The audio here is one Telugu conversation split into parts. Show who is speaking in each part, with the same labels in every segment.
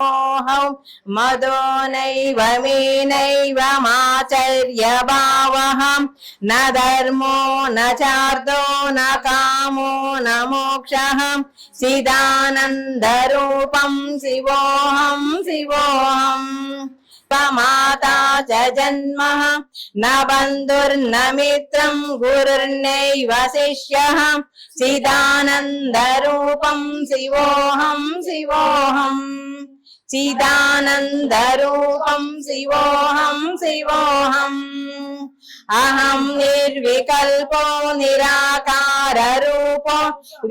Speaker 1: मदो नैव मे माचर्यभावः न धर्मो न चार्दो न कामो न मोक्षः चिदानन्दरूपं शिवोऽहं शिवोऽहम् माता च जन्मः, न बन्धुर्न मित्रं गुरुर्नैव शिष्यः चिदानन्दरूपं शिवोऽहं शिवोऽहम्। चिदानन्दरूपं शिवोऽहं शिवोऽहम् अहं निर्विकल्पो निराकाररूपो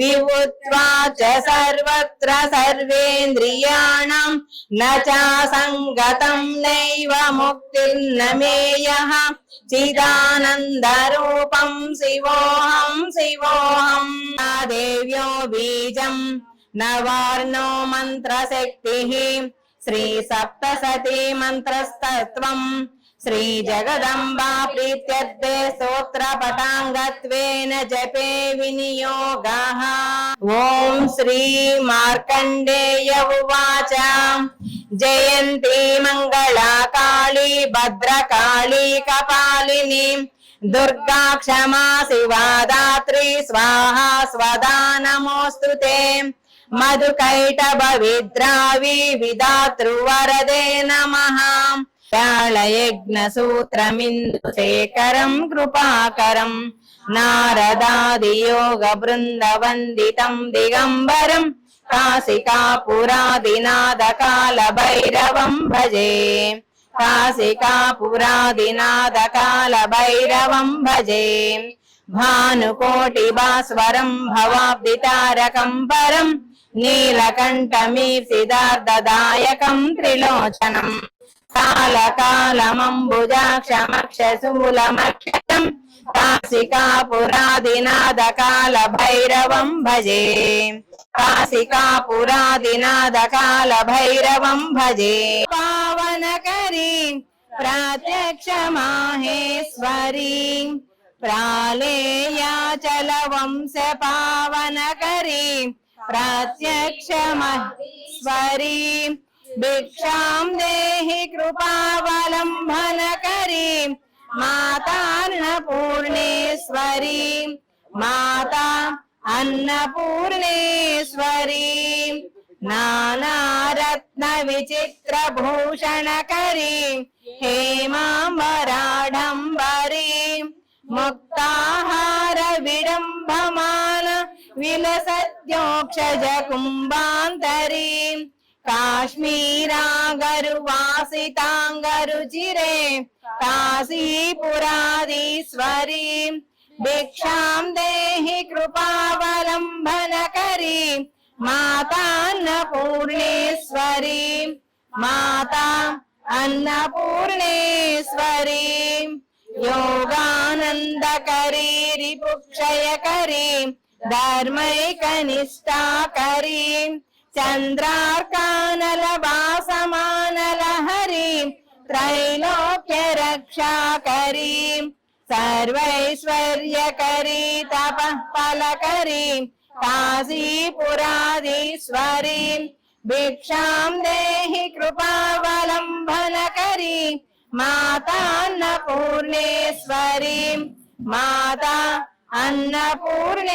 Speaker 1: विभुत्वा च सर्वत्र सर्वेन्द्रियाणां न चासङ्गतं नैव मुक्तिर्न मेयः चिदानन्दरूपं शिवोऽहं शिवोऽहं देव्यो बीजम् నవార్ణో మంత్రశక్తి. శ్రీ సప్తసతీ మంత్రస్తత్వం. శ్రీ జగదంబా ప్రీత్యర్థే స్తోత్ర పటాంగత్వేన జపే వినియోగా. ఓం శ్రీ మార్కండేయ ఉవాచ. జయంతి మంగళా కాళీ భద్రకాళీ కపాలిని. దుర్గా క్షమా శివాదాత్రి స్వాహా స్వదా నమోస్తుతే. मधुकैटभविद्रावी विधातृवरदे नमः कालयज्ञसूत्रमिन्दुशेखरं कृपाकरं नारदादियोगबृन्दवन्दितं दिगम्बरं काशिकापुरादिनादकालभैरवं भजे काशिकापुरादिनादकालभैरवं भजे నీలకంఠమీ సిద్ధార్థదాయకం త్రిలోచనం. కాళకాళమంబుజాక్షమక్షశూలమక్షం కాశికాపురాదినాదకాల భైరవం భజే. కాశికాపురాదినాదకాల భైరవం భజే. పవన కరీ ప్రత్యక్ష మాహేశ్వరీ ప్రాళేయాచల వంశ పవన కరీ प्रत्यक्षमहेश्वरी भिक्षां देहि कृपावलम्बनकरी मातान्नपूर्णेश्वरी। माता अन्नपूर्णेश्वरी। नानारत्नविचित्रभूषणकरी हेमाम्बराढम्बरी। मुक्ताहार विडम्बमान विलसद्योक्षज ദ്യോക്ഷജ കുംഭാന്തരീ കാശ്മീരാഗരുവാസിതാംഗരുചിരേ കാശീപുരാധീശ്വരീ ഭിക്ഷാം ദേഹി കൃപാവലംബനകരീ മാതാന്നപൂർണേശ്വരീ മാതാ അന്നപൂർണേശ്വരീ യോഗാനന്ദകരീ രിപുക്ഷയകരീ धर्मैकनिष्ठाकरीम् चन्द्रार्कानलवासमानलहरीम् त्रैलोक्यरक्षाकरीम् सर्वैश्वर्यकरी तपः फलकरीम् काशीपुराधीश्वरीम् भिक्षाम् देहि कृपावलम्बनकरी मातान्नपूर्णेश्वरीम् माता అన్నపూర్ణేశ్వరి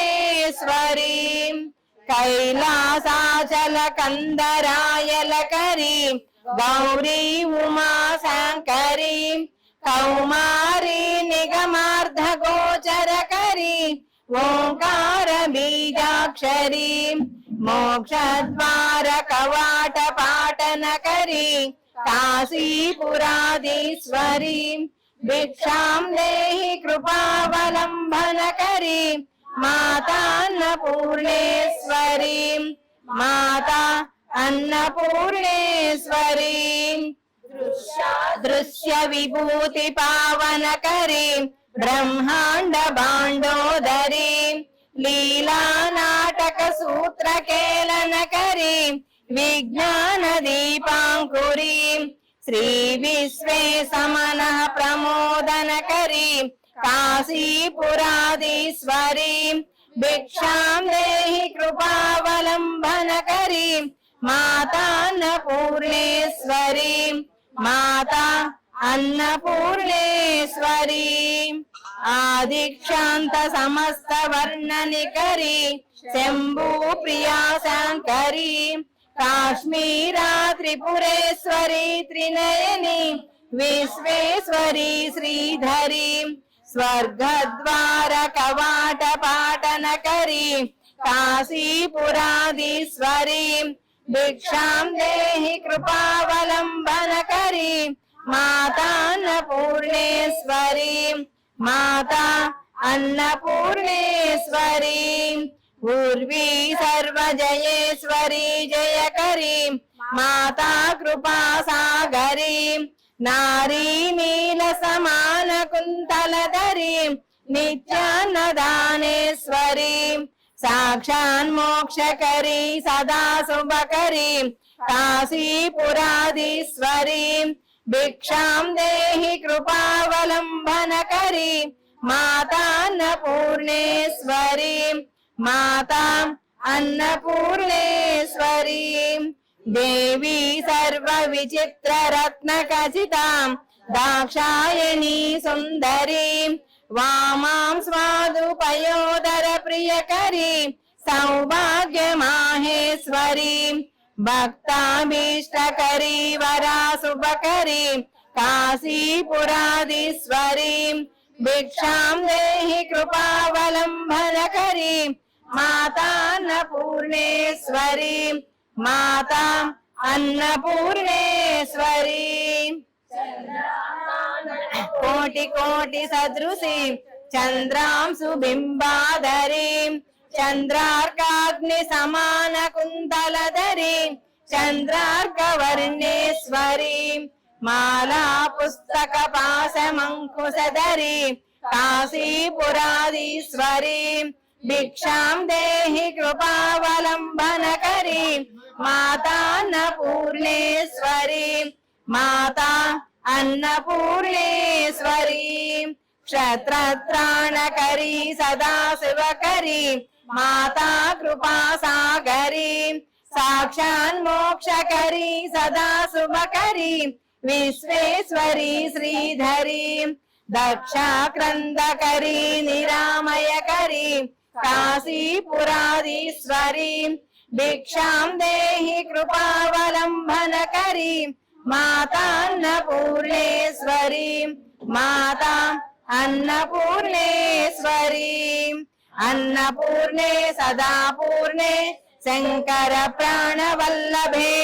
Speaker 1: కైలాసాచల కందరాయలకరి గౌరీ ఉమా శాంకరి కౌమారి నిగమార్ధ గోచరకరి ఓంకార బీజాక్షరి మోక్షద్వార కవాట పాటనకరి కాశీపురాధీశ్వరి. भिक्षां देहि कृपावलम्बनकरी मातान्नपूर्णेश्वरी माता अन्नपूर्णेश्वरी दृश्य विभूति पावनकरी ब्रह्माण्ड भाण्डोदरी लीला శ్రీ విశ్వేశమన ప్రమోదనకరీ కాశీపురాధీశ్వరీ. భిక్షాం దేహి కృపావలంబనకరీ మాతాన్న పూర్ణేశ్వరీ మాతా అన్నపూర్ణేశ్వరీ. ఆదిక్షాంత సమస్త వర్ణనికరీ శంభూ ప్రియా శాంకరీ. కాశ్మీరా త్రిపురేశ్వరి త్రినయని విశ్వేశ్వరి శ్రీధరి స్వర్గద్వార కవాట పాటనకరి కాశీపురాధీశ్వరి భిక్షాం దేహి కృపావలంబనకరి మాతాన్నపూర్ణేశ్వరి మాతా అన్నపూర్ణేశ్వరి ఊర్వీ సర్వజయేశ్వరి జయకరి మాతా కృపా సాగరి నారీ నీల సమాన కుంతలధరి నిత్యాన్నదానేశ్వరి సాక్షాన్మోక్షకరి సదా శుభకరి కాశీపురాధీశ్వరి భిక్షాం దేహి కృపావలంబనకరి మాతాన్నపూర్ణేశ్వరి. మాతా అన్నపూర్ణేశ్వరి. దేవి సర్వ విచిత్ర రత్న ఖచితాం దాక్షాయణీ సుందరి. వామాం స్వాదుపయోదర ప్రియకరి సౌభాగ్య మాహేశ్వరి భక్తాభీష్టకరి వరా శుభకరి కాశీపురాధీశ్వరి భిక్షాం దేహి కృపావలంబనకరి మాతాన్నపూర్ణేశ్వరి మాతా అన్నపూర్ణేశ్వరి కోటి కోటి సదృశి చంద్రాంశు బింబాధరి చంద్రార్కాగ్ని సమాన కుంతలధరి చంద్రార్క వర్ణేశ్వరి మాలా పుస్తక పాశమంకుశధరి కాశీపురాధీశ్వరి భిక్షాం దేహి కృపావలంబనకరి మాతాన్నపూర్ణేశ్వరి మాతా అన్నపూర్ణేశ్వరి క్షత్రత్రాణకరి సదా శివకరి మాతా కృపా సాగరి సాక్షాన్మోక్షకరి సదా శుభకరి విశ్వేశ్వరి శ్రీధరి దక్షాక్రందకరీ నిరామయకరీ కాశీపురాధీశ్వరీ భిక్షాం దేహి కృపావలంబనకరీ మాతాన్నపూర్ణేశ్వరి మాతా అన్నపూర్ణేశ్వరీ అన్నపూర్ణే సదా పూర్ణే శంకర ప్రాణవల్లభే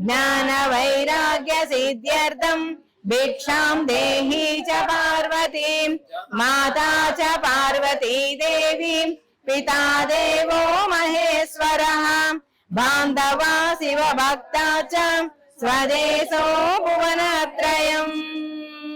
Speaker 1: జ్ఞాన వైరాగ్య సిద్ధ్యర్థం భిక్షాం దేహి చ పార్వతీ మాతా చ పార్వతీ దేవి పితా దేవో మహేశ్వర బాంధవా శివ భక్తా చ స్వదేశో భువనత్రయం